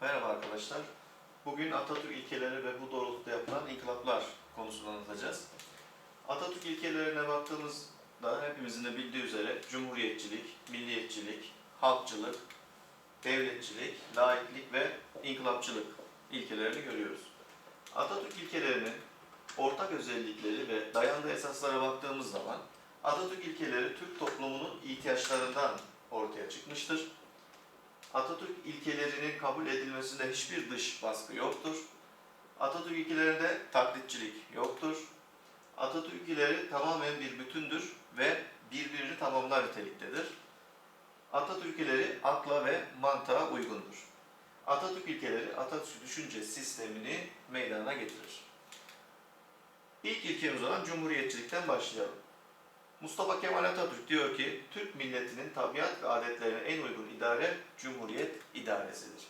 Merhaba arkadaşlar. Bugün Atatürk ilkeleri ve bu doğrultuda yapılan inkılaplar konusunu anlatacağız. Atatürk ilkelerine baktığımızda hepimizin de bildiği üzere cumhuriyetçilik, milliyetçilik, halkçılık, devletçilik, laiklik ve inkılapçılık ilkelerini görüyoruz. Atatürk ilkelerinin ortak özellikleri ve dayandığı esaslara baktığımız zaman Atatürk ilkeleri Türk toplumunun ihtiyaçlarından ortaya çıkmıştır. Atatürk ilkelerinin kabul edilmesinde hiçbir dış baskı yoktur. Atatürk ilkelerinde taklitçilik yoktur. Atatürk ilkeleri tamamen bir bütündür ve birbirini tamamlar niteliktedir. Atatürk ilkeleri akla ve mantığa uygundur. Atatürk ilkeleri Atatürk düşünce sistemini meydana getirir. İlk ilkemiz olan Cumhuriyetçilikten başlayalım. Mustafa Kemal Atatürk diyor ki, Türk milletinin tabiat ve adetlerine en uygun idare Cumhuriyet idaresidir.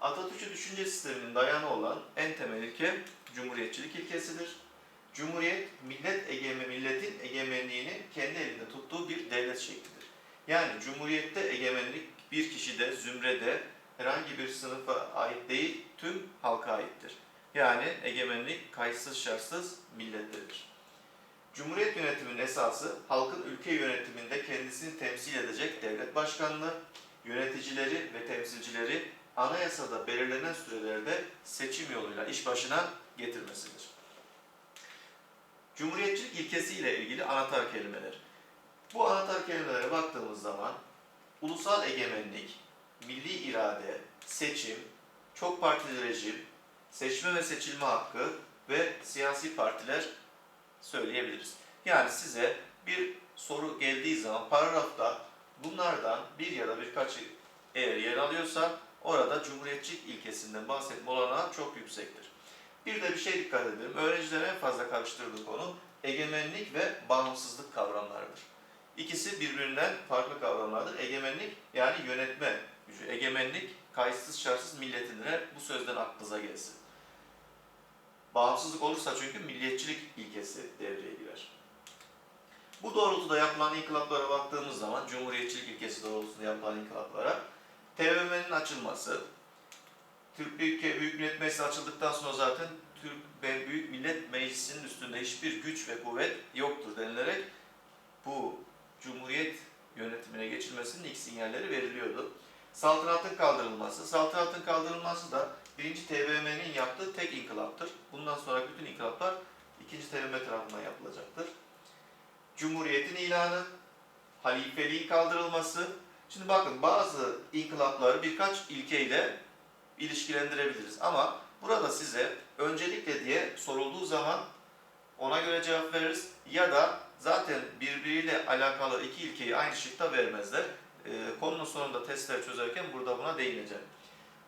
Atatürkçü düşünce sisteminin dayanı olan en temel ilke Cumhuriyetçilik ilkesidir. Cumhuriyet, millet egeme, milletin egemenliğini kendi elinde tuttuğu bir devlet şeklidir. Yani Cumhuriyette egemenlik bir kişide, zümrede, herhangi bir sınıfa ait değil, tüm halka aittir. Yani egemenlik kayıtsız şartsız millettedir. Cumhuriyet yönetiminin esası halkın ülke yönetiminde kendisini temsil edecek devlet başkanlığı, yöneticileri ve temsilcileri anayasada belirlenen sürelerde seçim yoluyla iş başına getirmesidir. Cumhuriyetçilik ilkesiyle ilgili anahtar kelimeler. Bu anahtar kelimelere baktığımız zaman ulusal egemenlik, milli irade, seçim, çok partili rejim, seçme ve seçilme hakkı ve siyasi partiler söyleyebiliriz. Yani size bir soru geldiği zaman paragrafta bunlardan bir ya da birkaçı eğer yer alıyorsa orada cumhuriyetçilik ilkesinden bahsetme olanağı çok yüksektir. Bir de bir şey dikkat edelim. Öğrencilerin en fazla karıştırdığı konu egemenlik ve bağımsızlık kavramlarıdır. İkisi birbirinden farklı kavramlardır. Egemenlik yani yönetme gücü. Egemenlik kayıtsız şartsız milletindir. Bu sözden aklınıza gelsin. Bağımsızlık olursa çünkü milliyetçilik ilkesi devreye girer. Bu doğrultuda yapılan inkılaplara baktığımız zaman, Cumhuriyetçilik ilkesi doğrultusunda yapılan inkılaplara, TBMM'nin açılması, Türk Büyük, Büyük Millet Meclisi açıldıktan sonra zaten Türk Büyük Millet Meclisi'nin üstünde hiçbir güç ve kuvvet yoktur denilerek bu Cumhuriyet yönetimine geçilmesinin ilk sinyalleri veriliyordu. Saltanatın kaldırılması, saltanatın kaldırılması da birinci TBMM'nin yaptığı tek inkılaptır. Bundan sonra bütün inkılaplar ikinci TBMM tarafından yapılacaktır. Cumhuriyetin ilanı, halifeliğin kaldırılması. Şimdi bakın bazı inkılapları birkaç ilkeyle ilişkilendirebiliriz. Ama burada size öncelikle diye sorulduğu zaman ona göre cevap veririz. Ya da zaten birbiriyle alakalı iki ilkeyi aynı şıkta vermezler. Ee, konunun sonunda testler çözerken burada buna değineceğim.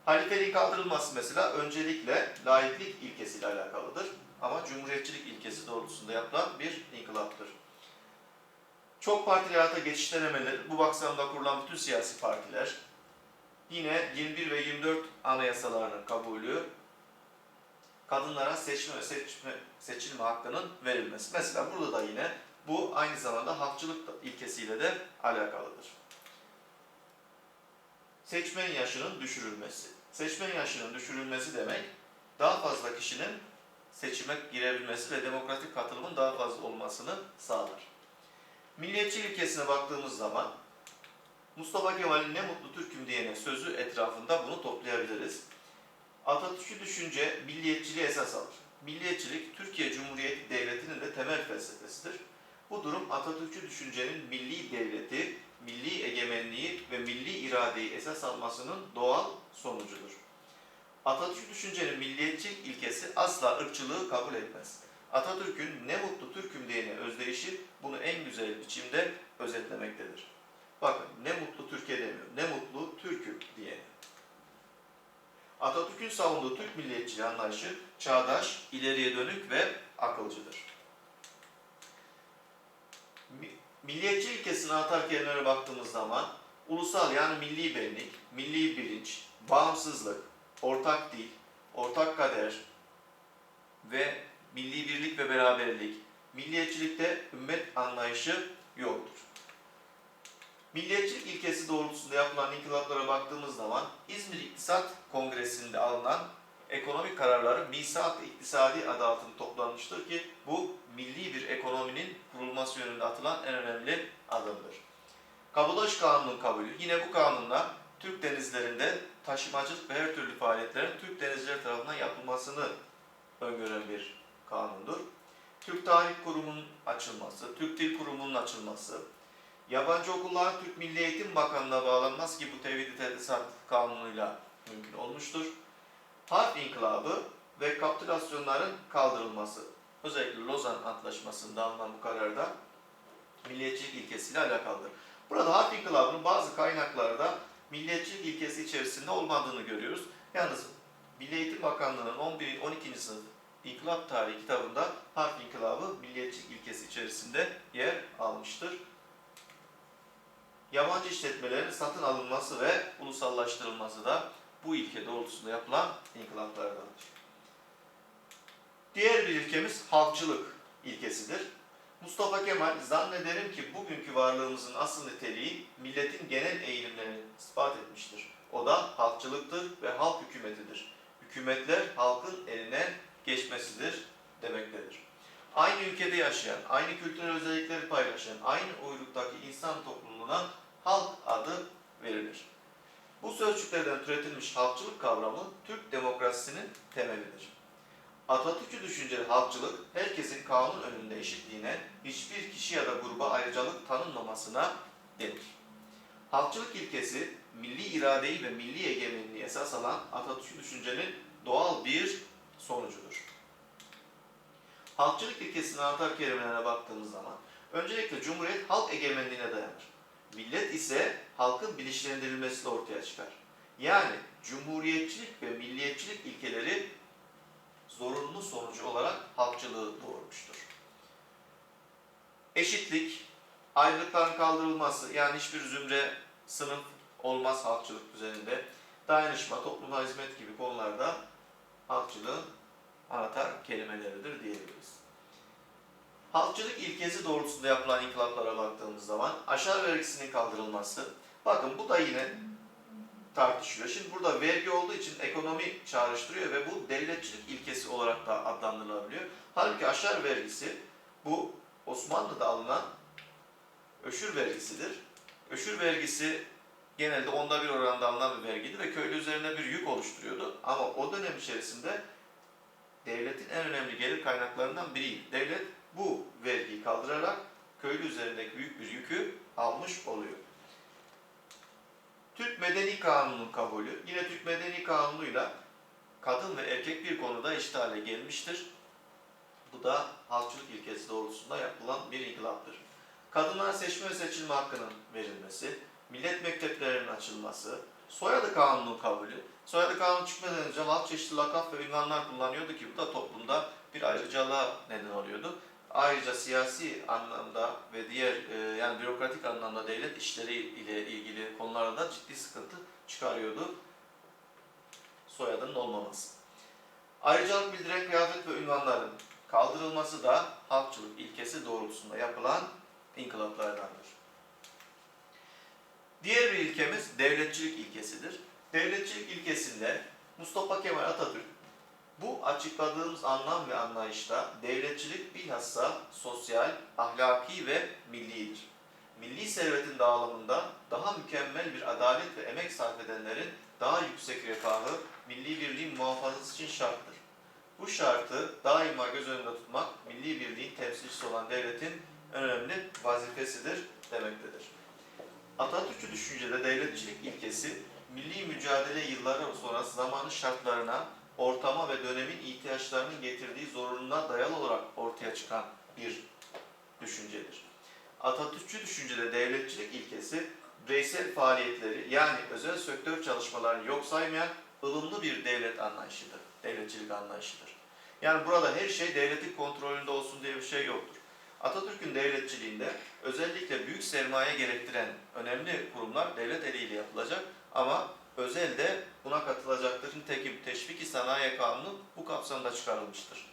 Halifeliğin kaldırılması mesela öncelikle laiklik ilkesiyle alakalıdır. Ama cumhuriyetçilik ilkesi doğrultusunda yapılan bir inkılaptır. Çok partili hayata geçiş denemeleri, bu baksamda kurulan bütün siyasi partiler, yine 21 ve 24 anayasalarının kabulü, kadınlara seçme ve seçme, seçilme hakkının verilmesi. Mesela burada da yine bu aynı zamanda halkçılık ilkesiyle de alakalıdır. Seçmen yaşının düşürülmesi. Seçmen yaşının düşürülmesi demek daha fazla kişinin seçime girebilmesi ve demokratik katılımın daha fazla olmasını sağlar. Milliyetçi ilkesine baktığımız zaman Mustafa Kemal'in ne mutlu Türk'üm diyene sözü etrafında bunu toplayabiliriz. Atatürkçü düşünce milliyetçiliği esas alır. Milliyetçilik Türkiye Cumhuriyeti Devleti'nin de temel felsefesidir. Bu durum Atatürkçü düşüncenin milli devleti, milli egemenliği ve milli iradeyi esas almasının doğal sonucudur. Atatürkçü düşüncenin milliyetçilik ilkesi asla ırkçılığı kabul etmez. Atatürk'ün ne mutlu Türk'üm diyene özdeyişi bunu en güzel biçimde özetlemektedir. Bakın ne mutlu Türkiye demiyor, ne mutlu Türk'üm diyene. Atatürk'ün savunduğu Türk milliyetçiliği anlayışı çağdaş, ileriye dönük ve akılcıdır. Milliyetçi ilkesine atar kelimelere baktığımız zaman ulusal yani milli benlik, milli bilinç, bağımsızlık, ortak dil, ortak kader ve milli birlik ve beraberlik, milliyetçilikte ümmet anlayışı yoktur. Milliyetçilik ilkesi doğrultusunda yapılan inkılaplara baktığımız zaman İzmir İktisat Kongresi'nde alınan ekonomik kararları Misak-ı İktisadi adı altında toplanmıştır ki bu milli bir ekonominin kurulması yönünde atılan en önemli adımdır. Kabulaş Kanunu'nun kabulü yine bu kanunla Türk denizlerinde taşımacılık ve her türlü faaliyetlerin Türk denizcileri tarafından yapılmasını öngören bir kanundur. Türk Tarih Kurumu'nun açılması, Türk Dil Kurumu'nun açılması, yabancı okulların Türk Milli Eğitim Bakanlığı'na bağlanması ki bu tevhid-i tedrisat kanunuyla mümkün olmuştur. Harp inkılabı ve kapitülasyonların kaldırılması. Özellikle Lozan Antlaşması'nda alınan bu kararda milliyetçilik ilkesiyle alakalıdır. Burada harp inkılabının bazı kaynaklarda milliyetçilik ilkesi içerisinde olmadığını görüyoruz. Yalnız Milli Eğitim Bakanlığı'nın 11. 12. sınıf İnkılap Tarihi kitabında harf inkılabı milliyetçilik ilkesi içerisinde yer almıştır. Yabancı işletmelerin satın alınması ve ulusallaştırılması da bu ilke doğrultusunda yapılan inkılaplardandır. Diğer bir ilkemiz halkçılık ilkesidir. Mustafa Kemal zannederim ki bugünkü varlığımızın asıl niteliği milletin genel eğilimlerini ispat etmiştir. O da halkçılıktır ve halk hükümetidir. Hükümetler halkın eline geçmesidir demektedir. Aynı ülkede yaşayan, aynı kültürel özellikleri paylaşan, aynı uyruktaki insan topluluğuna halk adı verilir. Bu sözcüklerden türetilmiş halkçılık kavramı Türk demokrasisinin temelidir. Atatürkçü düşünceli halkçılık, herkesin kanun önünde eşitliğine, hiçbir kişi ya da gruba ayrıcalık tanınmamasına denir. Halkçılık ilkesi, milli iradeyi ve milli egemenliği esas alan Atatürkçü düşüncenin doğal bir sonucudur. Halkçılık ilkesinin anahtar kelimelerine baktığımız zaman, öncelikle Cumhuriyet halk egemenliğine dayanır. Millet ise halkın bilinçlendirilmesiyle ortaya çıkar. Yani Cumhuriyetçilik ve milliyetçilik ilkeleri zorunlu sonucu olarak halkçılığı doğurmuştur. Eşitlik, ayrılıkların kaldırılması yani hiçbir zümre, sınıf olmaz halkçılık düzeninde. Dayanışma, topluma hizmet gibi konularda halkçılığın anahtar kelimeleridir diyebiliriz. Halkçılık ilkesi doğrultusunda yapılan inkılaplara baktığımız zaman aşağı vergisinin kaldırılması, bakın bu da yine tartışılıyor. Şimdi burada vergi olduğu için ekonomi çağrıştırıyor ve bu devletçilik ilkesi olarak da adlandırılabiliyor. Halbuki aşar vergisi bu Osmanlı'da alınan öşür vergisidir. Öşür vergisi genelde onda bir oranda alınan bir vergiydi ve köylü üzerine bir yük oluşturuyordu. Ama o dönem içerisinde devletin en önemli gelir kaynaklarından biriydi. Devlet bu vergiyi kaldırarak köylü üzerindeki büyük bir yükü almış oluyor. Türk Medeni Kanunu'nun kabulü, yine Türk Medeni Kanunu'yla kadın ve erkek bir konuda eşit hale gelmiştir. Bu da halkçılık ilkesi doğrultusunda yapılan bir inkılaptır. Kadınlara seçme ve seçilme hakkının verilmesi, millet mekteplerinin açılması, soyadı kanunun kabulü, soyadı kanunu çıkmadan önce halk çeşitli lakap ve ünvanlar kullanıyordu ki bu da toplumda bir ayrıcalığa neden oluyordu. Ayrıca siyasi anlamda ve diğer e, yani bürokratik anlamda devlet işleri ile ilgili konularda da ciddi sıkıntı çıkarıyordu soyadının olmaması. Ayrıcalık bildiren kıyafet ve ünvanların kaldırılması da halkçılık ilkesi doğrultusunda yapılan inkılaplardandır. Diğer bir ilkemiz devletçilik ilkesidir. Devletçilik ilkesinde Mustafa Kemal Atatürk bu açıkladığımız anlam ve anlayışta devletçilik bilhassa sosyal, ahlaki ve millidir. Milli servetin dağılımında daha mükemmel bir adalet ve emek sarf edenlerin daha yüksek refahı milli birliğin muhafazası için şarttır. Bu şartı daima göz önünde tutmak milli birliğin temsilcisi olan devletin önemli vazifesidir demektedir. Atatürkçü düşüncede devletçilik ilkesi milli mücadele yılları sonrası zamanın şartlarına, ortama ve dönemin ihtiyaçlarının getirdiği zorunluluğuna dayalı olarak ortaya çıkan bir düşüncedir. Atatürkçü düşüncede devletçilik ilkesi bireysel faaliyetleri yani özel sektör çalışmalarını yok saymayan ılımlı bir devlet anlayışıdır. Devletçilik anlayışıdır. Yani burada her şey devletin kontrolünde olsun diye bir şey yoktur. Atatürk'ün devletçiliğinde özellikle büyük sermaye gerektiren önemli kurumlar devlet eliyle yapılacak ama özel de buna katılacaktır. Nitekim Teşviki Sanayi Kanunu bu kapsamda çıkarılmıştır.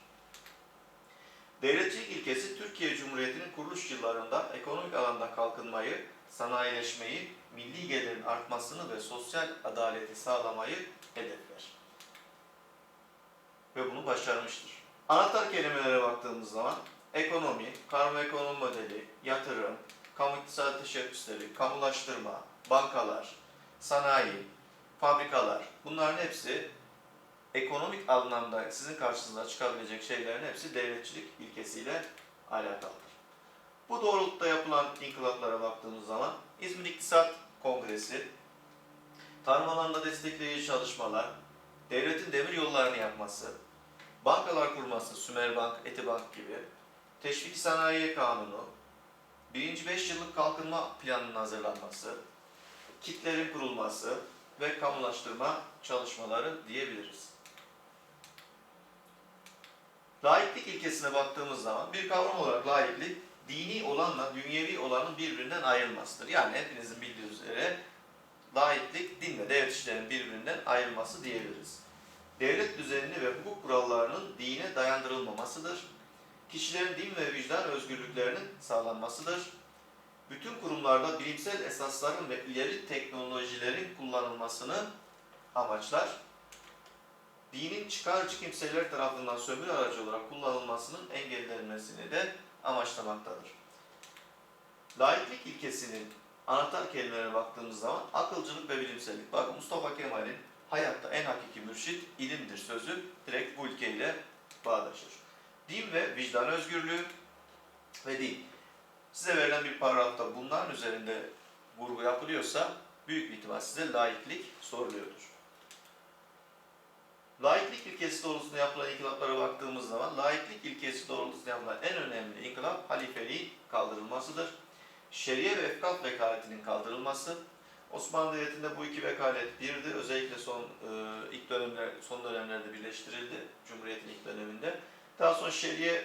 Devletçilik ilkesi Türkiye Cumhuriyeti'nin kuruluş yıllarında ekonomik alanda kalkınmayı, sanayileşmeyi, milli gelirin artmasını ve sosyal adaleti sağlamayı hedefler. Ve bunu başarmıştır. Anahtar kelimelere baktığımız zaman ekonomi, karma ekonomi modeli, yatırım, kamu iktisadi teşebbüsleri, kamulaştırma, bankalar, sanayi, fabrikalar bunların hepsi ekonomik anlamda sizin karşınıza çıkabilecek şeylerin hepsi devletçilik ilkesiyle alakalıdır. Bu doğrultuda yapılan inkılaplara baktığımız zaman İzmir İktisat Kongresi, tarım alanında destekleyici çalışmalar, devletin demir yollarını yapması, bankalar kurması, Sümerbank, Etibank gibi, teşvik sanayi kanunu, birinci 5 yıllık kalkınma planının hazırlanması, kitlerin kurulması ve kamulaştırma çalışmaları diyebiliriz. Laiklik ilkesine baktığımız zaman bir kavram olarak laiklik dini olanla dünyevi olanın birbirinden ayrılmasıdır. Yani hepinizin bildiği üzere laiklik din ve devlet işlerinin birbirinden ayrılması diyebiliriz. Devlet düzenini ve hukuk kurallarının dine dayandırılmamasıdır. Kişilerin din ve vicdan özgürlüklerinin sağlanmasıdır. Bütün kurumlarda bilimsel esasların ve ileri teknolojilerin kullanılmasını amaçlar dinin çıkarcı kimseler tarafından sömürü aracı olarak kullanılmasının engellenmesini de amaçlamaktadır. Laiklik ilkesinin anahtar kelimelerine baktığımız zaman akılcılık ve bilimsellik. Bakın Mustafa Kemal'in hayatta en hakiki mürşit ilimdir sözü direkt bu ilkeyle bağdaşır. Din ve vicdan özgürlüğü ve din. Size verilen bir paragrafta bunların üzerinde vurgu yapılıyorsa büyük bir ihtimal size laiklik soruluyordur. Laiklik ilkesi doğrultusunda yapılan inkılaplara baktığımız zaman laiklik ilkesi doğrultusunda yapılan en önemli inkılap halifeliğin kaldırılmasıdır. Şeriye ve efkat vekaletinin kaldırılması. Osmanlı Devleti'nde bu iki vekalet birdi. Özellikle son e, ilk dönemler son dönemlerde birleştirildi Cumhuriyet'in ilk döneminde. Daha sonra şeriye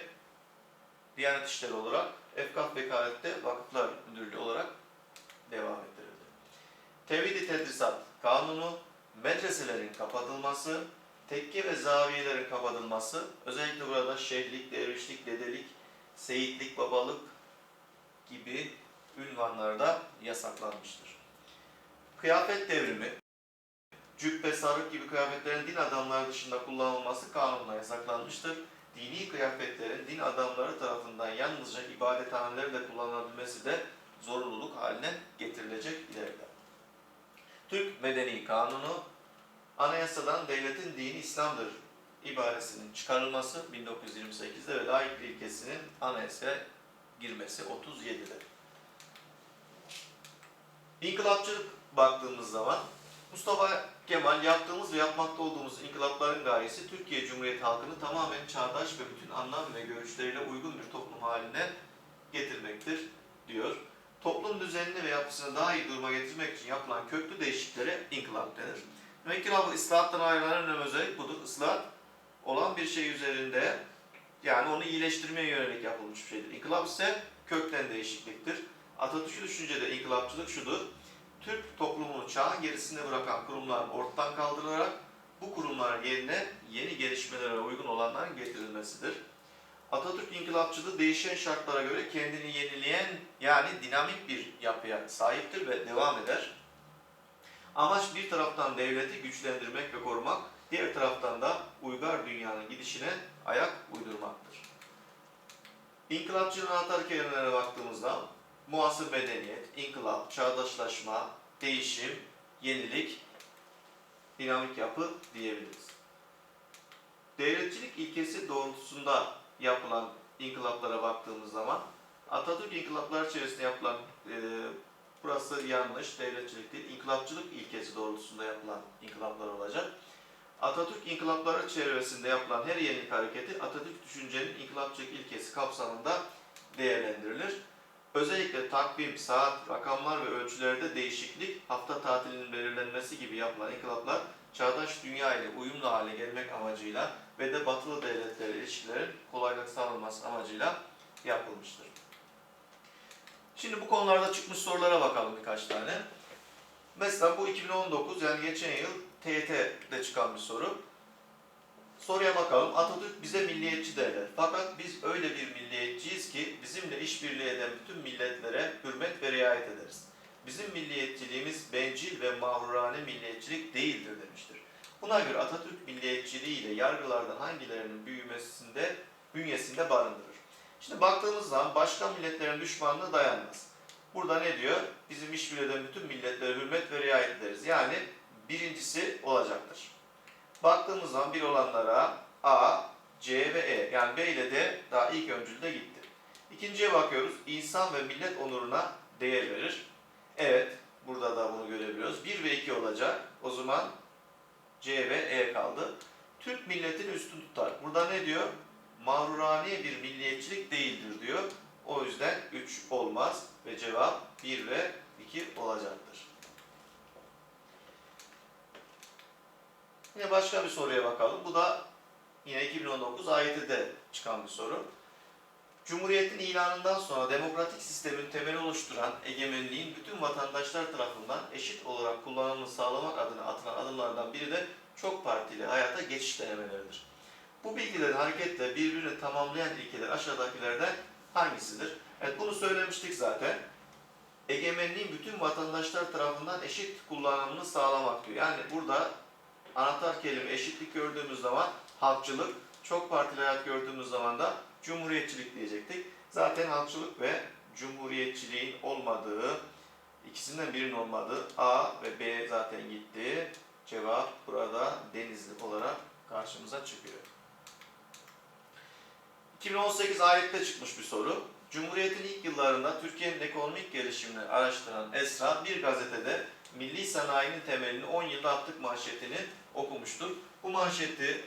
Diyanet İşleri olarak efkat vekalette vakıflar müdürlüğü olarak devam ettirildi. Tevhid-i Tedrisat Kanunu, medreselerin kapatılması, tekke ve zaviyelerin kapatılması, özellikle burada şeyhlik, dervişlik, dedelik, seyitlik, babalık gibi ünvanlarda yasaklanmıştır. Kıyafet devrimi, cübbe, sarık gibi kıyafetlerin din adamları dışında kullanılması kanunla yasaklanmıştır. Dini kıyafetlerin din adamları tarafından yalnızca ibadethanelerde kullanılabilmesi de zorunluluk haline getirilecek ileride. Türk Medeni Kanunu Anayasadan devletin dini İslam'dır ibaresinin çıkarılması 1928'de ve laiklik ilkesinin anayasaya girmesi 37'de. İnkılapçılık baktığımız zaman Mustafa Kemal yaptığımız ve yapmakta olduğumuz inkılapların gayesi Türkiye Cumhuriyeti halkını tamamen çağdaş ve bütün anlam ve görüşleriyle uygun bir toplum haline getirmektir diyor. Toplum düzenini ve yapısını daha iyi duruma getirmek için yapılan köklü değişikliklere inkılap denir. Müvekkil ıslahattan ayrılan önemli özellik budur. Islahat olan bir şey üzerinde yani onu iyileştirmeye yönelik yapılmış bir şeydir. İnkılap ise kökten değişikliktir. Atatürk'ü düşüncede inkılapçılık şudur. Türk toplumunu çağın gerisinde bırakan kurumlar ortadan kaldırılarak bu kurumlar yerine yeni gelişmelere uygun olanların getirilmesidir. Atatürk inkılapçılığı değişen şartlara göre kendini yenileyen yani dinamik bir yapıya sahiptir ve devam eder. Amaç bir taraftan devleti güçlendirmek ve korumak, diğer taraftan da uygar dünyanın gidişine ayak uydurmaktır. İnkılapçının anahtar kelimelere baktığımızda muasır medeniyet, inkılap, çağdaşlaşma, değişim, yenilik, dinamik yapı diyebiliriz. Devletçilik ilkesi doğrultusunda yapılan inkılaplara baktığımız zaman Atatürk inkılaplar içerisinde yapılan e, burası yanlış, devletçilik değil, inkılapçılık ilkesi doğrultusunda yapılan inkılaplar olacak. Atatürk inkılapları çevresinde yapılan her yenilik hareketi Atatürk düşüncenin inkılapçılık ilkesi kapsamında değerlendirilir. Özellikle takvim, saat, rakamlar ve ölçülerde değişiklik, hafta tatilinin belirlenmesi gibi yapılan inkılaplar çağdaş dünya ile uyumlu hale gelmek amacıyla ve de batılı devletlerle ilişkilerin kolaylık sağlanması amacıyla yapılmıştır. Şimdi bu konularda çıkmış sorulara bakalım birkaç tane. Mesela bu 2019 yani geçen yıl TYT'de çıkan bir soru. Soruya bakalım. Atatürk bize milliyetçi derler. Fakat biz öyle bir milliyetçiyiz ki bizimle işbirliği eden bütün milletlere hürmet ve riayet ederiz. Bizim milliyetçiliğimiz bencil ve mağrurane milliyetçilik değildir demiştir. Buna göre Atatürk milliyetçiliği ile yargılardan hangilerinin büyümesinde, bünyesinde barındırır? Şimdi baktığımız zaman başka milletlerin düşmanlığı dayanmaz. Burada ne diyor? Bizim işbirliği eden bütün milletlere hürmet ve riayet ederiz. Yani birincisi olacaktır. Baktığımız zaman bir olanlara A, C ve E yani B ile D daha ilk öncülde gitti. İkinciye bakıyoruz. İnsan ve millet onuruna değer verir. Evet, burada da bunu görebiliyoruz. 1 ve 2 olacak. O zaman C ve E kaldı. Türk milletini üstün tutar. Burada ne diyor? Mağrurane bir milliyetçilik değildir diyor. O yüzden 3 olmaz ve cevap 1 ve 2 olacaktır. Yine başka bir soruya bakalım. Bu da yine 2019 AYT'de çıkan bir soru. Cumhuriyetin ilanından sonra demokratik sistemin temeli oluşturan egemenliğin bütün vatandaşlar tarafından eşit olarak kullanımını sağlamak adına atılan adımlardan biri de çok partili hayata geçiş denemeleridir. Bu bilgilerin hareketle birbirini tamamlayan ilkeler aşağıdakilerden hangisidir? Evet bunu söylemiştik zaten. Egemenliğin bütün vatandaşlar tarafından eşit kullanımını sağlamak diyor. Yani burada anahtar kelime eşitlik gördüğümüz zaman halkçılık, çok partili hayat gördüğümüz zaman da cumhuriyetçilik diyecektik. Zaten halkçılık ve cumhuriyetçiliğin olmadığı, ikisinden birinin olmadığı A ve B zaten gitti. Cevap burada Denizli olarak karşımıza çıkıyor. 2018 ayette çıkmış bir soru. Cumhuriyetin ilk yıllarında Türkiye'nin ekonomik gelişimini araştıran Esra bir gazetede milli sanayinin temelini 10 yılda attık manşetini okumuştur. Bu manşeti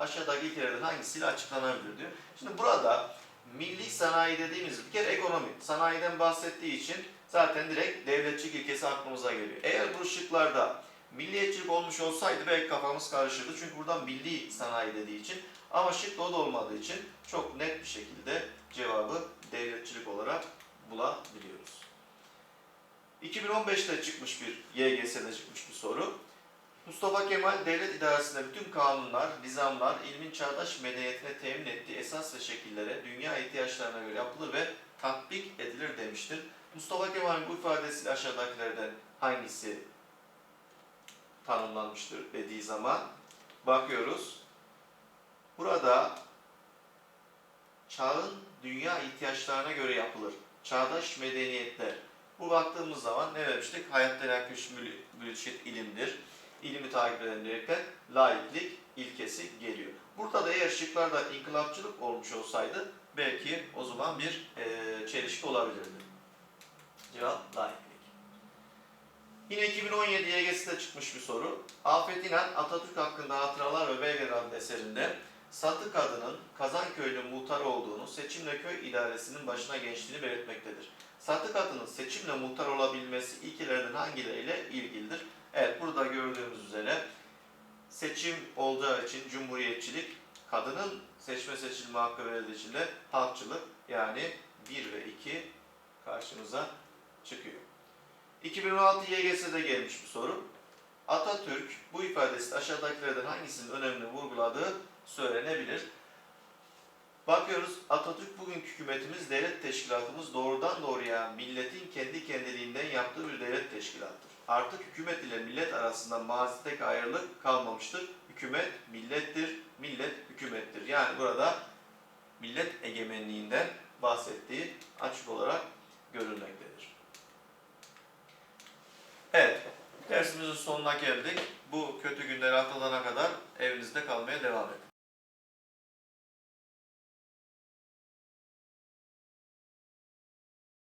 aşağıdaki ilkelerden hangisiyle açıklanabilir diyor. Şimdi burada milli sanayi dediğimiz bir kere ekonomi. Sanayiden bahsettiği için zaten direkt devletçilik ilkesi aklımıza geliyor. Eğer bu şıklarda milliyetçilik olmuş olsaydı belki kafamız karışırdı. Çünkü buradan milli sanayi dediği için. Ama şıkta o da olmadığı için çok net bir şekilde cevabı devletçilik olarak bulabiliyoruz. 2015'te çıkmış bir YGS'de çıkmış bir soru. Mustafa Kemal devlet idaresinde bütün kanunlar, nizamlar, ilmin çağdaş medeniyetine temin ettiği esas ve şekillere dünya ihtiyaçlarına göre yapılır ve tatbik edilir demiştir. Mustafa Kemal'in bu ifadesiyle aşağıdakilerden hangisi tanımlanmıştır dediği zaman bakıyoruz. Burada çağın dünya ihtiyaçlarına göre yapılır. Çağdaş medeniyetler. Bu baktığımız zaman ne demiştik? Hayatta yakış mülşit ilimdir. İlimi takip eden diyerekten laiklik ilkesi geliyor. Burada da eğer şıklarda inkılapçılık olmuş olsaydı belki o zaman bir e, çelişki olabilirdi. Cevap laiklik. Yine 2017 YGS'de çıkmış bir soru. Afet İnan Atatürk hakkında hatıralar ve belgeler adlı eserinde Satı kadının Kazanköy'ün muhtar olduğunu, seçimle köy idaresinin başına geçtiğini belirtmektedir. Satı kadının seçimle muhtar olabilmesi ilkelerden hangileriyle ilgilidir? Evet, burada gördüğümüz üzere seçim olacağı için cumhuriyetçilik, kadının seçme seçilme hakkı verildiği için de halkçılık yani 1 ve 2 karşımıza çıkıyor. 2016 YGS'de gelmiş bir soru. Atatürk bu ifadesi aşağıdakilerden hangisinin önemini vurguladığı söylenebilir. Bakıyoruz Atatürk bugünkü hükümetimiz, devlet teşkilatımız doğrudan doğruya milletin kendi kendiliğinden yaptığı bir devlet teşkilattır. Artık hükümet ile millet arasında mazideki ayrılık kalmamıştır. Hükümet millettir, millet hükümettir. Yani burada millet egemenliğinden bahsettiği açık olarak görülmektedir. Evet, dersimizin sonuna geldik. Bu kötü günleri atlatana kadar evinizde kalmaya devam edin.